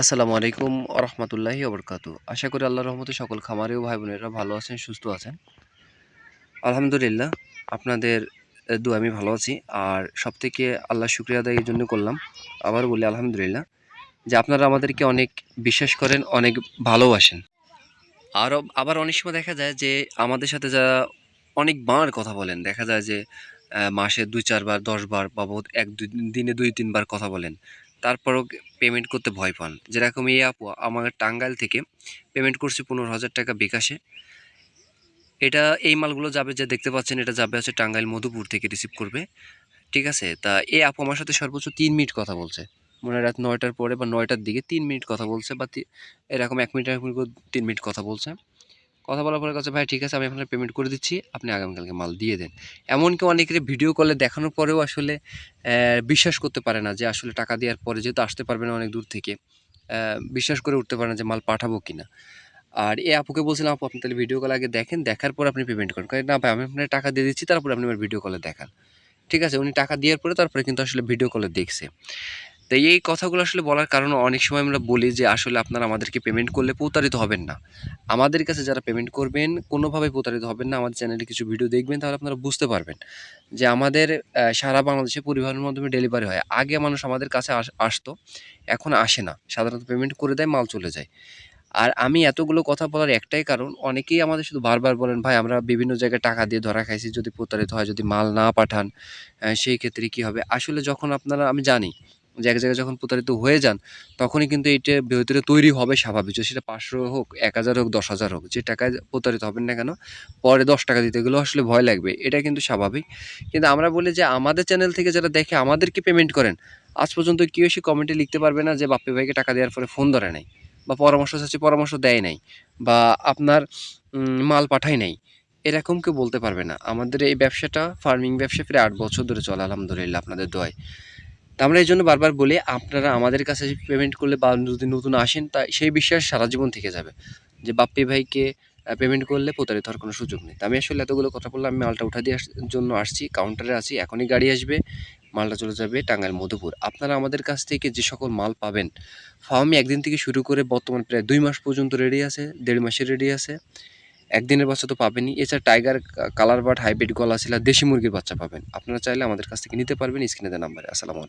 আসসালামু আলাইকুম রহমতুল্লাহি ওবরকাত। আশা করি আল্লাহ রহমতে সকল খামারি ও ভাই বোনেরা ভালো আছেন, সুস্থ আছেন। আলহামদুলিল্লাহ, আপনাদের দু আমি ভালো আছি। আর সব থেকে আল্লাহ শুক্রিয়া আদায় এই জন্য করলাম। আবার বলি আলহামদুলিল্লাহ যে আপনারা আমাদেরকে অনেক বিশ্বাস করেন, অনেক ভালোবাসেন। আর আবার অনেক সময় দেখা যায় যে আমাদের সাথে যারা অনেক বার কথা বলেন, দেখা যায় যে মাসে দুই, চারবার, দশবার, বা এক দুই, দিনে দুই, তিনবার কথা বলেন। তারপরও পেমেন্ট করতে ভয় পান। যেরকম এই আপু, আমার টাঙ্গাইল থেকে পেমেন্ট করছি পনেরো হাজার টাকা বিকাশে। এটা, এই মালগুলো যাবে যে দেখতে পাচ্ছেন, এটা যাবে আছে টাঙ্গাইল মধুপুর থেকে রিসিভ করবে। ঠিক আছে? তা এই আপু আমার সাথে সর্বোচ্চ তিন মিনিট কথা বলছে। মনে রাত নয়টার পরে বা নয়টার দিকে তিন মিনিট কথা বলছে বা এরকম এক মিনিট এক মিনিট তিন মিনিট কথা বলছে। কথা বলার পরে কাছে, ভাই, ঠিক আছে, আমি আপনার পেমেন্ট করে দিচ্ছি, আপনি আগামীকালকে মাল দিয়ে দেন। এমনকি অনেকের ভিডিও কলে দেখানোর পরেও আসলে বিশ্বাস করতে পারে না যে আসলে টাকা দেওয়ার পরে যেহেতু আসতে পারবে না অনেক দূর থেকে বিশ্বাস করে উঠতে পারে না যে মাল পাঠাবো কিনা। আর এই আপুকে বলছিলাম, আপু, আপনি তাহলে ভিডিও কল আগে দেখেন, দেখার পর আপনি পেমেন্ট করেন। কারণ না, ভাই, আমি আপনার টাকা দিয়ে দিচ্ছি, তারপরে আপনি আমার ভিডিও কলে দেখান। ঠিক আছে, উনি টাকা দেওয়ার পরে তারপরে কিন্তু আসলে ভিডিও কলে দেখছে। তো এই কথাগুলো আসলে বলার কারণে অনেক সময় আমরা বলি যে আসলে আপনারা আমাদেরকে পেমেন্ট করলে প্রতারিত হবেন না। আমাদের কাছে যারা পেমেন্ট করবেন, কোনোভাবে প্রতারিত হবেন না। আমাদের চ্যানেলে কিছু ভিডিও দেখবেন, তাহলে আপনারা বুঝতে পারবেন যে আমাদের সারা বাংলাদেশে পরিবহনের মাধ্যমে ডেলিভারি হয়। আগে মানুষ আমাদের কাছে আস- আসতো, এখন আসে না। সাধারণত পেমেন্ট করে দেয়, মাল চলে যায়। আর আমি এতগুলো কথা বলার একটাই কারণ, অনেকেই আমাদের শুধু বারবার বলেন, ভাই, আমরা বিভিন্ন জায়গায় টাকা দিয়ে ধরা খাইছি, যদি প্রতারিত হয়, যদি মাল না পাঠান সেই ক্ষেত্রে কি হবে? আসলে যখন আপনারা, আমি জানি যে জায়গায় যখন প্রতারিত হয়ে যান, তখনই কিন্তু এইটা ভেতরে তৈরি হবে স্বাভাবিক। যে সেটা পাঁচশো হোক, এক হাজার হোক, দশ হাজার হোক, যে টাকায় প্রতারিত হবেন না কেন, পরে দশ টাকা দিতে গেলেও আসলে ভয় লাগবে। এটা কিন্তু স্বাভাবিক। কিন্তু আমরা বলি যে আমাদের চ্যানেল থেকে যারা দেখে আমাদেরকে পেমেন্ট করেন, আজ পর্যন্ত কেউ এসে কমেন্টে লিখতে পারবে না যে বাপ্পি ভাইকে টাকা দেওয়ার পরে ফোন ধরে নাই, বা পরামর্শ চাচ্ছে পরামর্শ দেয় নাই, বা আপনার মাল পাঠায় নাই। এরকম কেউ বলতে পারবে না। আমাদের এই ব্যবসাটা ফার্মিং ব্যবসা প্রায় আট বছর ধরে চলে, আলহামদুলিল্লাহ, আপনাদের দোয়ায়। তা আমরা এই জন্য বারবার বলি, আপনারা আমাদের কাছে পেমেন্ট করলে বা যদি নতুন আসেন, তা সেই বিশ্বাস সারা জীবন থেকে যাবে। যে বাপ্পি ভাইকে পেমেন্ট করলে প্রতারিত হওয়ার কোনো সুযোগ নেই। আমি আসলে এতগুলো কথা বললাম, আমি মালটা উঠা আস- জন্য আসছি কাউন্টারে আছি, এখনই গাড়ি আসবে, মালটা চলে যাবে টাঙ্গাইল মধুপুর। আপনারা আমাদের কাছ থেকে যে সকল মাল পাবেন ফার্মি একদিন থেকে শুরু করে বর্তমান প্রায় দুই মাস পর্যন্ত রেডি আছে, দেড় মাসে রেডি আছে। একদিনের বাচ্চা তো পাবেনই। এছাড়া টাইগার কালার বাট হাইব্রিড গলা ছিল দেশি মুরগির বাচ্চা পাবেন। আপনারা চাইলে আমাদের কাছ থেকে নিতে পারবেন স্ক্রিনে দেওয়া নাম্বারে আসসালামু আলাইকুম।